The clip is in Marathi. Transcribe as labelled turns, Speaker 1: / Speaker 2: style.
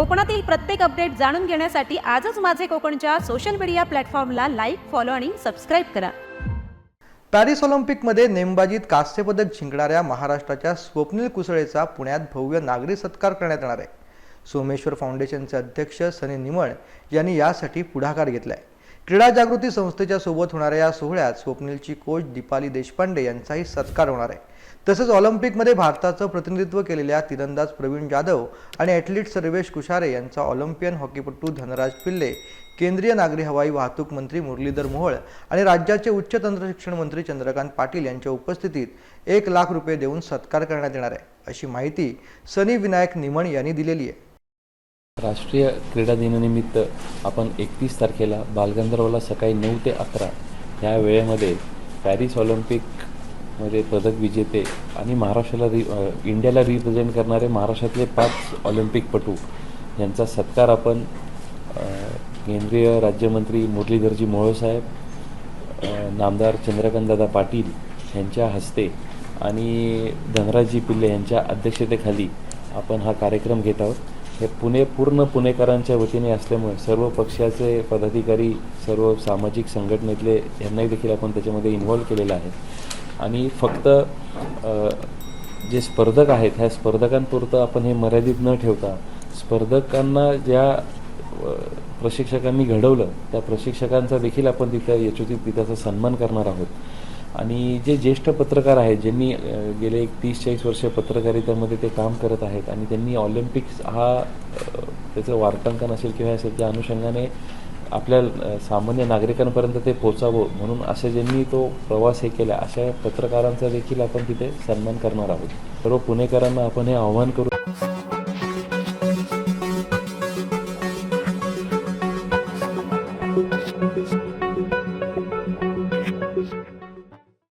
Speaker 1: कोकणातील प्रत्येक अपडेट जाणून घेण्यासाठी आजच माझे कोकणच्या सोशल मीडिया प्लॅटफॉर्मला लाईक फॉलो आणि सबस्क्राईब करा.
Speaker 2: पॅरिस ऑलिम्पिकमध्ये नेमबाजीत कांस्यपदक जिंकणाऱ्या महाराष्ट्राच्या स्वप्नील कुसळेचा पुण्यात भव्य नागरी सत्कार करण्यात येणार आहे. सोमेश्वर फाउंडेशनचे अध्यक्ष सनी निमळ यांनी यासाठी पुढाकार घेतलाय. क्रीडा जागृती संस्थेच्या सोबत होणाऱ्या या सोहळ्यात स्वप्नीलची कोच दीपाली देशपांडे यांचाही सत्कार होणार आहे. तसंच ऑलिम्पिकमध्ये भारताचं प्रतिनिधित्व केलेल्या तिरंदाज प्रवीण जाधव आणि ॲथलीट सर्वेश कुशारे यांचा ऑलिम्पियन हॉकीपटू धनराज पिल्ले केंद्रीय नागरी हवाई वाहतूक मंत्री मुरलीधर मोहोळ आणि राज्याचे उच्च तंत्र शिक्षण मंत्री चंद्रकांत पाटील यांच्या उपस्थितीत एक लाख रुपये देऊन सत्कार करण्यात येणार आहे. अशी माहिती सनी विनायक निमण यांनी दिलेली आहे.
Speaker 3: राष्ट्रीय क्रीडा दिनानिमित्त आपण एकतीस तारखेला बालगंधर्वला सकाळी नऊ ते अकरा ह्या वेळेमध्ये पॅरिस ऑलिम्पिकमध्ये पदक विजेते आणि महाराष्ट्राला रि इंडियाला रिप्रेझेंट करणारे महाराष्ट्रातले पाच ऑलिम्पिकपटू यांचा सत्कार आपण केंद्रीय राज्यमंत्री मुरलीधरजी मोहोळसाहेब नामदार चंद्रकांतदादा पाटील यांच्या हस्ते आणि धनराजजी पिल्ले यांच्या अध्यक्षतेखाली आपण हा कार्यक्रम घेत आहोत. हे पुणे पूर्ण पुणेकरांच्या वतीने असल्यामुळे सर्व पक्षाचे पदाधिकारी सर्व सामाजिक संघटनेतले यांनाही देखील आपण त्याच्यामध्ये इन्व्हॉल्व केलेलं आहे. आणि फक्त जे स्पर्धक आहेत ह्या स्पर्धकांपुरतं आपण हे मर्यादित न ठेवता स्पर्धकांना ज्या प्रशिक्षकांनी घडवलं त्या प्रशिक्षकांचा देखील आपण तिथं यशोचित तिथाचा सन्मान करणार आहोत. आणि जे ज्येष्ठ पत्रकार आहेत ज्यांनी गेले एक तीस चाळीस वर्ष पत्रकारितेमध्ये ते काम करत आहेत आणि त्यांनी ऑलिम्पिक्स हा त्याचं वार्तांकन असेल किंवा असेल त्या अनुषंगाने आपल्या सामान्य नागरिकांपर्यंत ते पोचावं म्हणून असे ज्यांनी तो प्रवास हे केला अशा पत्रकारांचा देखील आपण तिथे सन्मान करणार आहोत सर्व पुणेकरांना आपण हे आव्हान करू Thank you.